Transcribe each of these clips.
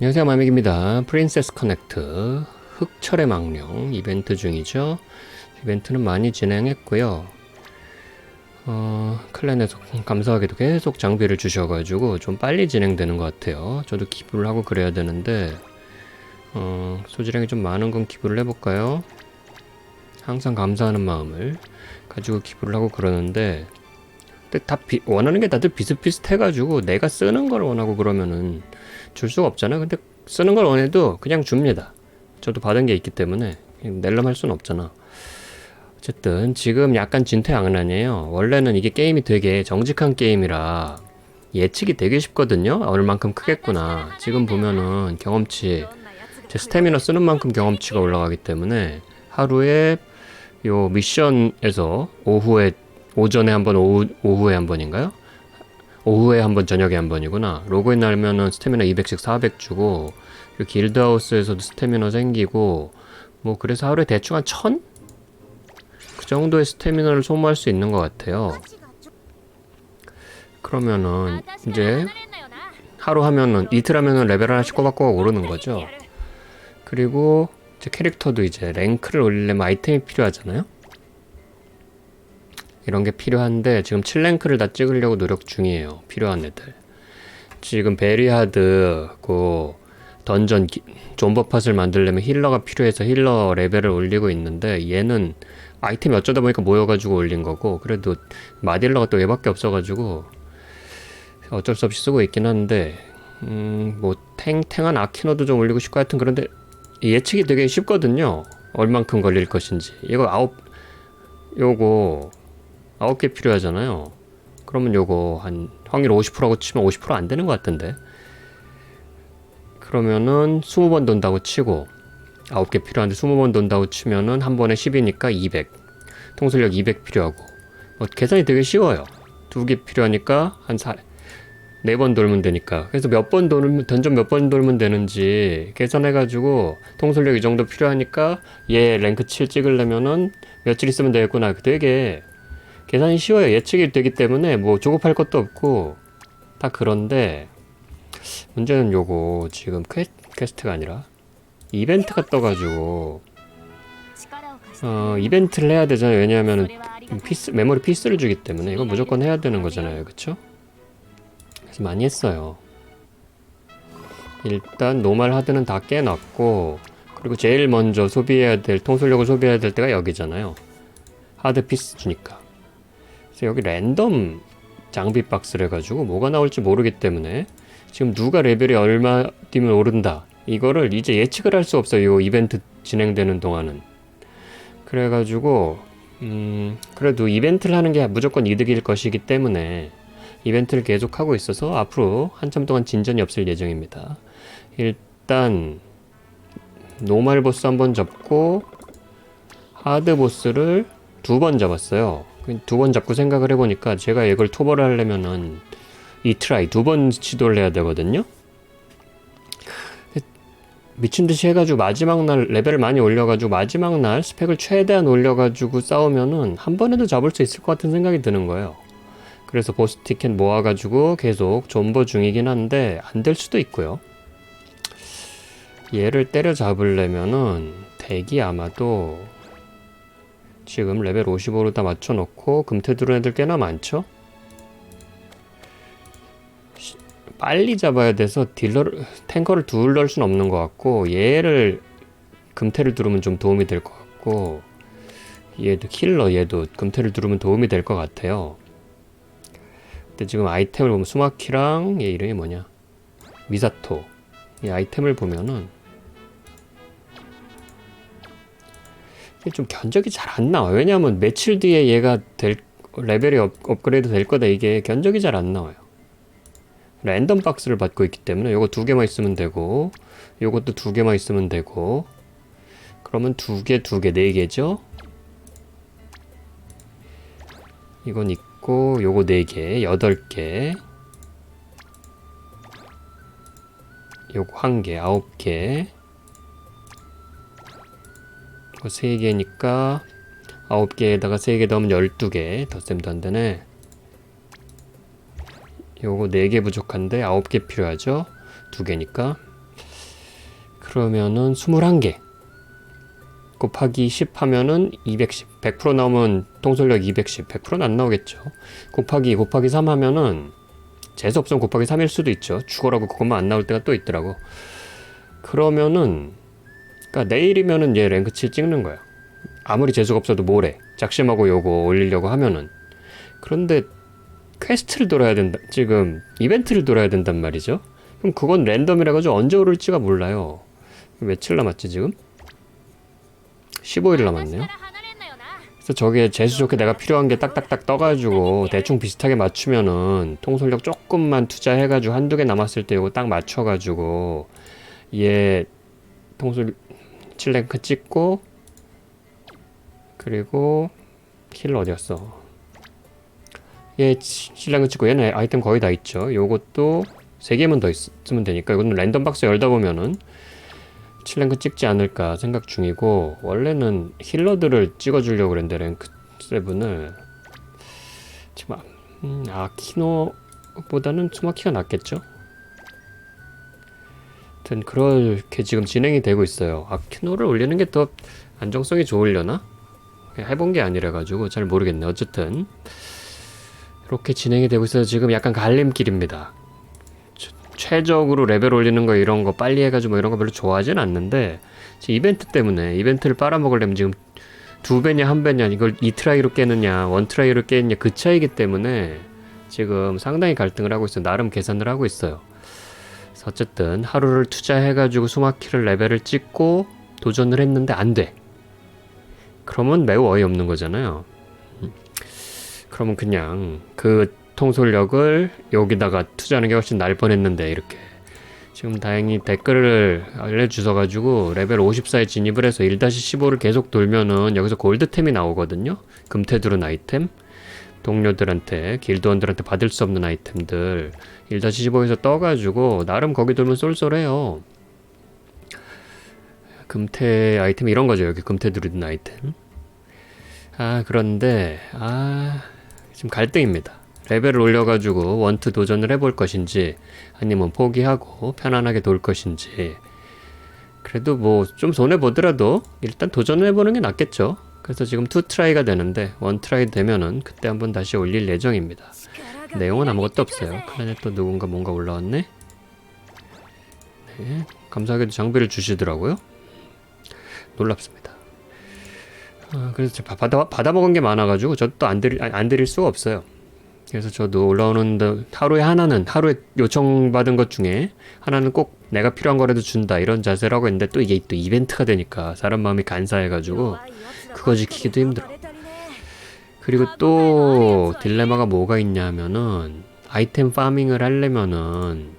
안녕하세요 마믹입니다. 프린세스 커넥트 흑철의 망령 이벤트 중이죠. 이벤트는 많이 진행했고요. 어, 클랜에서 감사하게도 계속 장비를 주셔가지고 좀 빨리 진행되는 것 같아요. 저도 기부를 하고 그래야 되는데 어, 소지량이 좀 많은 건 기부를 해볼까요? 항상 감사하는 마음을 가지고 기부를 하고 그러는데 근데 다 비- 원하는 게 다들 비슷비슷해가지고 내가 쓰는 걸 원하고 그러면은 줄 수가 없잖아. 근데 쓰는 걸 원해도 그냥 줍니다. 저도 받은 게 있기 때문에 낼름 할 수는 없잖아. 어쨌든 지금 약간 진퇴양난이에요. 원래는 이게 게임이 되게 정직한 게임이라 예측이 되게 쉽거든요. 얼만큼 크겠구나. 지금 보면은 경험치 제 스태미너 쓰는 만큼 경험치가 올라가기 때문에 하루에 요 미션에서 오후에 오전에 한 번, 오후, 오후에 한 번인가요? 오후에 한 번, 저녁에 한 번이구나. 로그인 하면은 스태미너 200씩 400 주고, 그리고 길드하우스에서도 스태미너 생기고, 뭐, 그래서 하루에 대충 한 1000? 그 정도의 스태미너를 소모할 수 있는 것 같아요. 그러면은, 이제, 하루 하면은, 이틀 하면은 레벨 하나씩 꼬박꼬박 오르는 거죠. 그리고, 이제 캐릭터도 이제 랭크를 올리려면 아이템이 필요하잖아요? 이런 게 필요한데 지금 7랭크를 다 찍으려고 노력 중이에요. 필요한 애들. 지금 베리하드 그 던전 기- 존버팟을 만들려면 힐러가 필요해서 힐러 레벨을 올리고 있는데 얘는 아이템이 어쩌다 보니까 모여가지고 올린 거고 그래도 마딜러가 또 얘밖에 없어가지고 어쩔 수 없이 쓰고 있긴 한데 음뭐 탱탱한 아키너도 좀 올리고 싶고 하여튼 그런데 예측이 되게 쉽거든요 얼만큼 걸릴 것인지 이거 아홉 요거 아홉 개 필요하잖아요. 그러면 요거 한 확률 50%라고 치면 50%안 되는 것 같은데. 그러면은 20번 돈다고 치고 아홉 개 필요한데 20번 돈다고 치면은 한 번에 10이니까 200. 통솔력 200 필요하고. 뭐 계산이 되게 쉬워요. 두 개 필요하니까 한 사, 네번 돌면 되니까. 그래서 몇 번 돌면, 던전 몇 번 돌면 되는지 계산해가지고 통솔력 이 정도 필요하니까 얘 랭크 7 찍으려면은 며칠 있으면 되겠구나. 되게 계산이 쉬워요. 예측이 되기 때문에 뭐 조급할 것도 없고 다 그런데 문제는 요거 지금 퀘, 퀘스트가 아니라 이벤트가 떠가지고 어 이벤트를 해야 되잖아요. 왜냐하면 피스 메모리 피스를 주기 때문에 이거 무조건 해야 되는 거잖아요. 그쵸? 그래서 많이 했어요. 일단 노말 하드는 다 깨놨고 그리고 제일 먼저 소비해야 될 통솔력을 소비해야 될 때가 여기잖아요. 하드 피스 주니까. 그래서 여기 랜덤 장비 박스를 해가지고 뭐가 나올지 모르기 때문에 지금 누가 레벨이 얼마 뛰면 오른다. 이거를 이제 예측을 할 수 없어요. 이 이벤트 진행되는 동안은. 그래가지고 음 그래도 이벤트를 하는 게 무조건 이득일 것이기 때문에 이벤트를 계속 하고 있어서 앞으로 한참 동안 진전이 없을 예정입니다. 일단 노말 보스 한 번 잡고 하드 보스를 두 번 잡았어요 두 번 잡고 생각을 해보니까 제가 이걸 토벌을 하려면은 이 트라이 두 번 시도를 해야 되거든요. 미친 듯이 해가지고 마지막 날 레벨을 많이 올려가지고 마지막 날 스펙을 최대한 올려가지고 싸우면은 한 번에도 잡을 수 있을 것 같은 생각이 드는 거예요. 그래서 보스 티켓 모아가지고 계속 존버 중이긴 한데 안 될 수도 있고요. 얘를 때려 잡으려면은 덱이 아마도 지금 레벨 55로 다 맞춰놓고 금태 들어온 애들 꽤나 많죠? 시- 빨리 잡아야 돼서 딜러를 탱커를 둘 넣을 수는 없는 것 같고 얘를 금태를 두르면 좀 도움이 될 것 같고 얘도 킬러 얘도 금태를 두르면 도움이 될 것 같아요. 근데 지금 아이템을 보면 수마키랑 얘 이름이 뭐냐 미사토 이 아이템을 보면은 이게 좀 견적이 잘 안 나와요. 왜냐하면 며칠 뒤에 얘가 될 레벨이 업, 업그레이드 될 거다 이게 견적이 잘 안 나와요. 랜덤 박스를 받고 있기 때문에 요거 두 개만 있으면 되고 요것도 두 개만 있으면 되고 그러면 두 개, 두 개, 네 개죠? 이건 있고 요거 네 개, 여덟 개 요거 한 개, 아홉 개 세 개니까 아홉 개에다가 세 개 넣으면 열두 개. 덧셈도 안 되네. 요거 네 개 부족한데 아홉 개 필요하죠? 두 개니까. 그러면은 21개. 곱하기 10 하면은 210 100% 나오면 통솔력 210 100%는 안 나오겠죠. 곱하기 2 곱하기 3 하면은 재수 없으면 곱하기 3일 수도 있죠. 죽어라고 그것만 안 나올 때가 또 있더라고. 그러면은 그러니까 내일이면은 얘 랭크 7 찍는 거야. 아무리 재수가 없어도 모레 작심하고 요거 올리려고 하면은. 그런데 퀘스트를 돌아야 된다 지금 이벤트를 돌아야 된단 말이죠. 그럼 그건 랜덤이라 가지고 언제 오를지가 몰라요. 며칠 남았지 지금? 15일 남았네요. 그래서 저게 재수 좋게 내가 필요한 게 딱딱딱 떠가지고 대충 비슷하게 맞추면은 통솔력 조금만 투자해가지고 한두 개 남았을 때 이거 딱 맞춰가지고 얘 통솔 7랭크 찍고 그리고 힐러 어디였어. 얘 7랭크 찍고 얘는 아이템 거의 다 있죠. 요것도 3개만 더 있으면 되니까 이거는 랜덤 박스 열다 보면은 7랭크 찍지 않을까 생각 중이고 원래는 힐러들을 찍어주려고 그랬는데 랭크 7을. 지금 아- 음, 아키노보다는 수마키가 낫겠죠? 하여튼 그렇게 지금 진행이 되고 있어요. 아키노를 올리는 게 더 안정성이 좋으려나? 해본 게 아니라 가지고 잘 모르겠네. 어쨌든 이렇게 진행이 되고 있어서 지금 약간 갈림길입니다. 최적으로 레벨 올리는 거 이런 거 빨리 해가지고 뭐 이런 거 별로 좋아하진 않는데 이벤트 때문에 이벤트를 빨아먹으려면 지금 두 배냐 한 배냐 이걸 이 트라이로 깨느냐 원 트라이로 깨느냐 그 차이기 때문에 지금 상당히 갈등을 하고 있어요. 나름 계산을 하고 있어요 어쨌든 하루를 투자해가지고 수마키를 레벨을 찍고 도전을 했는데 안 돼. 그러면 매우 어이없는 거잖아요. 음. 그러면 그냥 그 통솔력을 여기다가 투자하는 게 훨씬 나을 뻔했는데 이렇게. 지금 다행히 댓글을 알려주셔가지고 레벨 54에 진입을 해서 1-15를 계속 돌면은 여기서 골드템이 나오거든요. 금태두른 아이템 동료들한테 길드원들한테 받을 수 없는 아이템들 1-15에서 떠가지고 나름 거기 돌면 쏠쏠해요. 금태 아이템 이런 거죠. 여기 금태 두른 아이템. 아 그런데 아 지금 갈등입니다. 레벨을 올려가지고 원투 도전을 해볼 것인지 아니면 포기하고 편안하게 돌 것인지. 그래도 뭐 좀 손해 보더라도 일단 도전을 해보는 게 낫겠죠. 그래서 지금 투 트라이가 되는데 원 트라이 되면은 그때 한번 다시 올릴 예정입니다. 내용은 아무것도 없어요. 클랜에 또 누군가 뭔가 올라왔네. 네, 감사하게도 장비를 주시더라고요. 놀랍습니다. 아, 그래서 받아 받아 먹은 게 많아가지고 저도 또안 드릴 안 드릴 수가 없어요. 그래서 저도 올라오는 데 하루에 하나는 하루에 요청받은 것 중에 하나는 꼭 내가 필요한 거라도 준다 이런 자세를 하고 있는데 또 이게 또 이벤트가 되니까 사람 마음이 간사해가지고 그거 지키기도 힘들어. 그리고 또 딜레마가 뭐가 있냐면은 아이템 파밍을 하려면은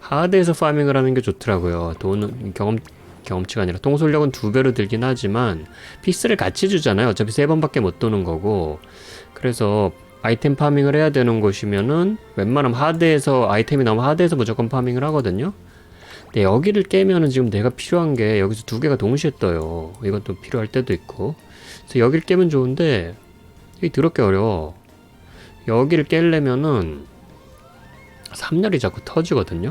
하드에서 파밍을 하는 게 좋더라고요. 돈은 경험 경험치가 아니라 통솔력은 두 배로 들긴 하지만 피스를 같이 주잖아요. 어차피 세 번밖에 못 도는 거고. 그래서 아이템 파밍을 해야 되는 곳이면은 웬만하면 하드에서 아이템이 나오면 하드에서 무조건 파밍을 하거든요. 근데 여기를 깨면은 지금 내가 필요한 게 여기서 두 개가 동시에 떠요. 이건 또 필요할 때도 있고. 그래서 여기를 깨면 좋은데 이게 더럽게 어려워. 여기를 깰려면은 3열이 자꾸 터지거든요.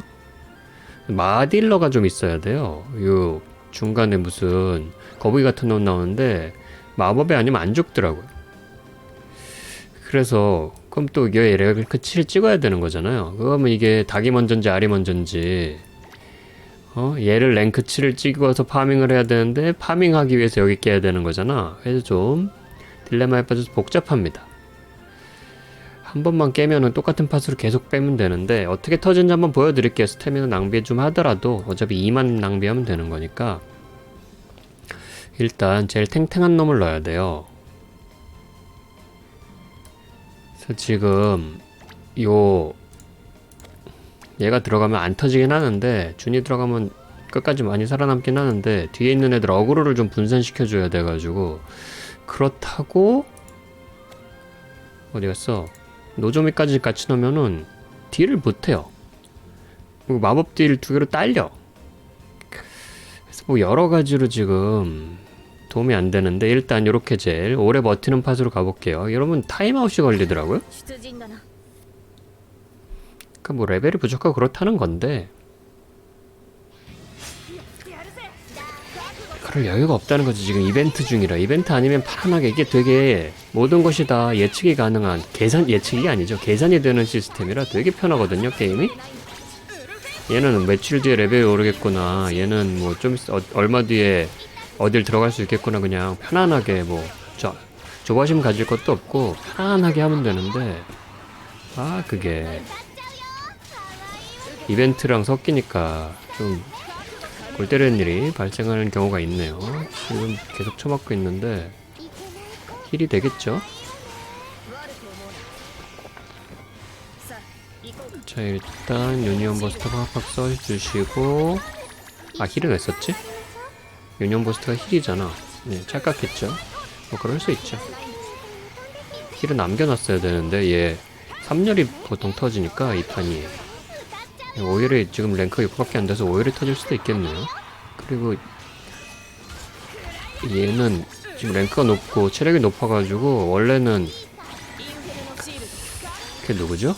마딜러가 좀 있어야 돼요. 요 중간에 무슨 거북이 같은 놈 나오는데 마법이 아니면 안 죽더라고요. 그래서 그럼 또 이게 레벨 7을 찍어야 되는 거잖아요. 그러면 이게 닭이 먼저인지 알이 먼저인지 어? 얘를 랭크 7을 찍어서 파밍을 해야 되는데 파밍하기 위해서 여기 깨야 되는 거잖아. 그래서 좀 딜레마에 빠져서 복잡합니다. 한 번만 깨면은 똑같은 팟으로 계속 빼면 되는데 어떻게 터진지 한번 보여드릴게요. 스태미나 낭비 좀 하더라도 어차피 2만 낭비하면 되는 거니까 일단 제일 탱탱한 놈을 넣어야 돼요. 그래서 지금 요 얘가 들어가면 안 터지긴 하는데 준이 들어가면 끝까지 많이 살아남긴 하는데 뒤에 있는 애들 어그로를 좀 분산시켜 줘야 돼 가지고. 그렇다고 어디 갔어? 노조미까지 같이 넣으면은 딜을 못해요. 그리고 마법 딜 두 개로 딸려. 그래서 뭐 여러 가지로 지금 도움이 안 되는데 일단 이렇게 제일 오래 버티는 팟으로 가볼게요. 여러분 타임아웃이 걸리더라고요. 그러니까 뭐 레벨이 부족하고 그렇다는 건데. 그럴 여유가 없다는 거지 지금 이벤트 중이라. 이벤트 아니면 파란하게 이게 되게 모든 것이 다 예측이 가능한 계산 예측이 아니죠. 계산이 되는 시스템이라 되게 편하거든요 게임이. 얘는 며칠 뒤에 레벨이 오르겠구나. 얘는 뭐좀 어, 얼마 뒤에 어딜 들어갈 수 있겠구나 그냥 편안하게 뭐 저 조바심 가질 것도 없고 편안하게 하면 되는데 아 그게 이벤트랑 섞이니까 좀 골 때리는 일이 발생하는 경우가 있네요 지금 계속 쳐맞고 있는데 힐이 되겠죠? 자 일단 유니온 버스터 팍팍 써주시고 아 힐은 왜 썼지? 유니온 버스터가 힐이잖아. 네 착각했죠. 뭐 그럴 수 있죠. 힐은 남겨놨어야 되는데 얘 3열이 보통 터지니까 이 판이. 오히려 지금 랭크가 6밖에 안 돼서 오히려 터질 수도 있겠네요. 그리고 얘는 지금 랭크가 높고 체력이 높아가지고 원래는 걔 누구죠?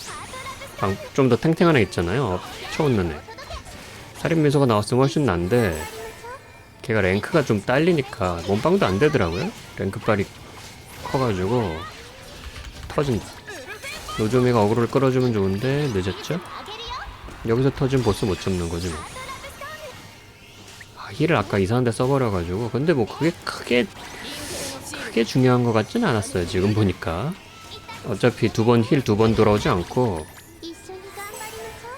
좀 더 탱탱한 애 있잖아요. 쳐웃는 애. 살인미소가 나왔으면 훨씬 난데 걔가 랭크가 좀 딸리니까 몸빵도 안 되더라고요 랭크빨이 커가지고 터진다 노조미가 어그로를 끌어주면 좋은데 늦었죠? 여기서 터진 보스 못 잡는 거지 뭐. 아, 힐을 아까 이상한 데 써버려가지고 근데 뭐 그게 크게 크게 중요한 것 같진 않았어요 지금 보니까 어차피 두 번 힐 두 번 돌아오지 않고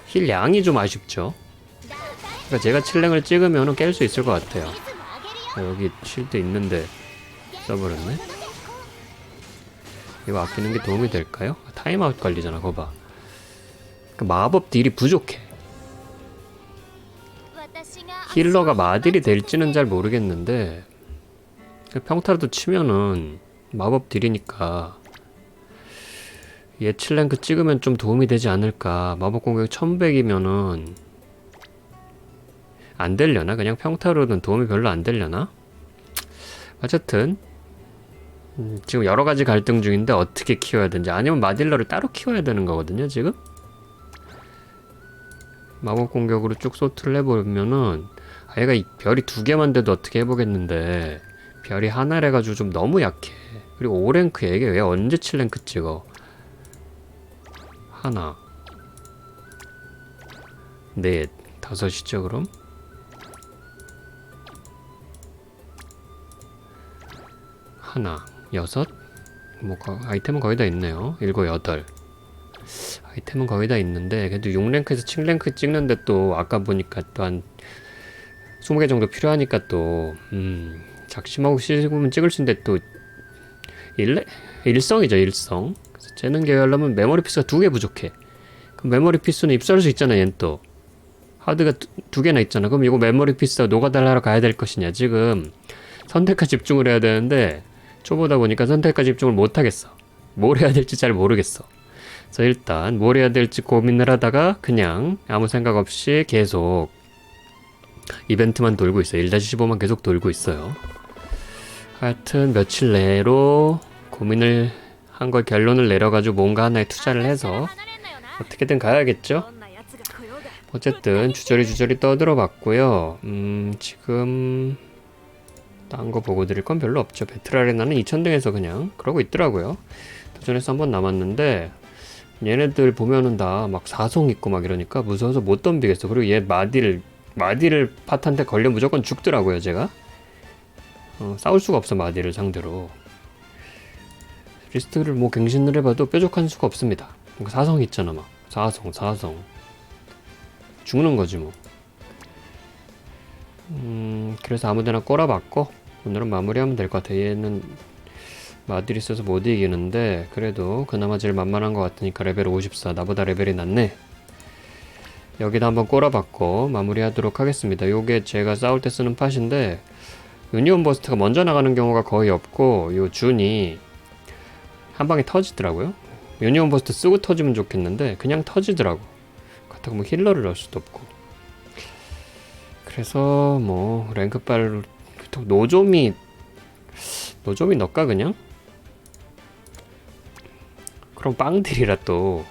힐 양이 좀 아쉽죠 그러니까 제가 칠랭을 찍으면 깰 수 있을 것 같아요. 아, 여기 쉴드 있는데 써버렸네. 이거 아끼는 게 도움이 될까요? 타임아웃 관리잖아 거봐. 그 마법 딜이 부족해. 힐러가 마딜이 될지는 잘 모르겠는데 평타라도 치면은 마법 딜이니까 얘 7랭크 찍으면 좀 도움이 되지 않을까? 마법 공격 1100이면은 안 되려나? 그냥 평타로는 도움이 별로 안 되려나? 어쨌든 음, 지금 여러 가지 갈등 중인데 어떻게 키워야 되는지 아니면 마딜러를 따로 키워야 되는 거거든요 지금? 마법 공격으로 쭉 소트를 해보면은 아, 얘가 이 별이 두 개만 돼도 어떻게 해보겠는데 별이 하나래 가지고 좀 너무 약해. 그리고 5랭크 얘게 왜 언제 7랭크 찍어? 하나. 넷. 다섯이죠 그럼 하나 여섯? 뭐 거, 아이템은 거의 다 있네요. 일곱 여덟. 아이템은 거의 다 있는데 그래도 6랭크에서 7랭크 찍는데 또 아까 보니까 또 한 20개 정도 필요하니까 또 음, 작심하고 씹으면 찍을 수 있는데 또 일레, 일성이죠 일성. 그래서 재능 계열하면 메모리 피스가 두 개 부족해. 그럼 메모리 피스는 입수할 수 있잖아 얜 또. 하드가 두, 두 개나 있잖아. 그럼 이거 메모리 피스가 노가달라로 가야 될 것이냐 지금. 선택과 집중을 해야 되는데 초보다 보니까 선택과 집중을 못 하겠어 뭘 해야 될지 잘 모르겠어 그래서 일단 뭘 해야 될지 고민을 하다가 그냥 아무 생각 없이 계속 이벤트만 돌고 있어요. 1-15만 계속 돌고 있어요. 하여튼 며칠 내로 고민을 한 걸 결론을 내려가지고 뭔가 하나에 투자를 해서 어떻게든 가야겠죠? 어쨌든 주저리 주저리 떠들어 봤고요. 음, 지금 딴 거 보고 드릴 건 별로 없죠. 배틀 아레나는 2000등에서 그냥 그러고 있더라고요. 도전에서 한 번 남았는데 얘네들 보면은 다 막 사송 있고 막 이러니까 무서워서 못 덤비겠어. 그리고 얘 마디를 마디를 팟한테 걸려 무조건 죽더라고요, 제가. 어, 싸울 수가 없어 마디를 상대로. 리스트를 뭐 갱신을 해봐도 뾰족한 수가 없습니다. 그러니까 사성 있잖아 막 사성 사성 죽는 거지 뭐. 음 그래서 아무데나 꼬라봤고 오늘은 마무리하면 될 것 같아. 얘는 있어서 못 이기는데 그래도 그나마 제일 만만한 것 같으니까 레벨 54 나보다 레벨이 낮네. 여기다 한번 꼬라박고 마무리하도록 하겠습니다. 요게 제가 싸울 때 쓰는 팟인데 유니온 버스트가 먼저 나가는 경우가 거의 없고 요 준이 한 방에 터지더라고요. 유니온 버스트 쓰고 터지면 좋겠는데 그냥 터지더라고. 그렇다고 뭐 힐러를 넣을 수도 없고. 그래서 뭐 랭크빨 노점이 노점이 넣을까 그냥? 그럼 빵들이라 또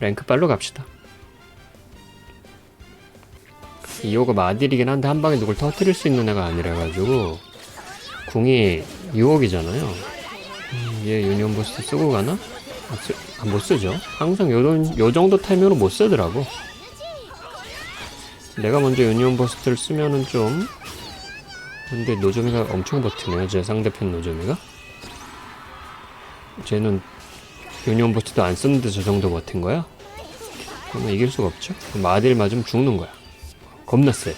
랭크빨로 갑시다 이호가 마딜이긴 한데 한 방에 누굴 터뜨릴 수 있는 애가 아니라가지고 궁이 6억이잖아요. 음, 얘 유니온 버스트 쓰고 가나? 아, 쓰, 아, 못 쓰죠. 항상 요, 정- 요 정도 타이밍으로 못 쓰더라고. 내가 먼저 유니온 버스트를 쓰면은 좀 근데 노조미가 엄청 버티네요. 제 상대편 노조미가. 쟤는 유니온 버스트도 안 썼는데 저 정도 버틴 거야? 그러면 이길 수가 없죠. 마딜 맞으면 죽는 거야. 겁나 세.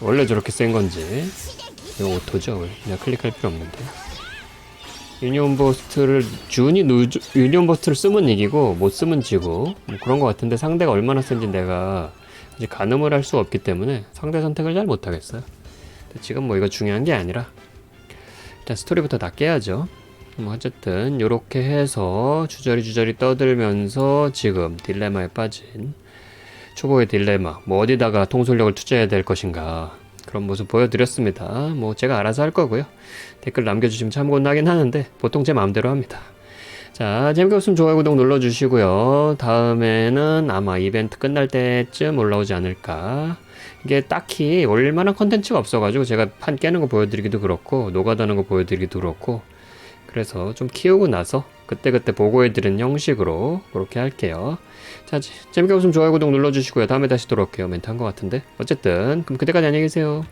원래 저렇게 센 건지. 이거 오토죠. 그냥 클릭할 필요 없는데. 유니온 버스트를 준이 누 유니온 버스트를 쓰면 이기고 못 쓰면 지고 뭐 그런 것 같은데 상대가 얼마나 센지 내가 아직 가늠을 할 수 없기 때문에 상대 선택을 잘 못하겠어요. 지금 뭐 이거 중요한 게 아니라 일단 스토리부터 다 깨야죠. 뭐 어쨌든 이렇게 해서 주저리 주저리 떠들면서 지금 딜레마에 빠진 초보의 딜레마 뭐 어디다가 통솔력을 투자해야 될 것인가 그런 모습 보여드렸습니다. 뭐 제가 알아서 할 거고요. 댓글 남겨주시면 참고는 하긴 하는데 보통 제 마음대로 합니다. 자 재밌게 봤으면 좋아요 구독 눌러주시고요. 다음에는 아마 이벤트 끝날 때쯤 올라오지 않을까 이게 딱히 올릴 만한 컨텐츠가 없어가지고 제가 판 깨는 거 보여드리기도 그렇고 노가다는 거 보여드리기도 그렇고 그래서 좀 키우고 나서 그때그때 보고해드리는 형식으로 그렇게 할게요. 자, 재- 재밌게 보시면 좋아요, 구독 눌러주시고요. 다음에 다시 돌아올게요. 멘트 한 것 같은데. 어쨌든, 그럼 그때까지 안녕히 계세요.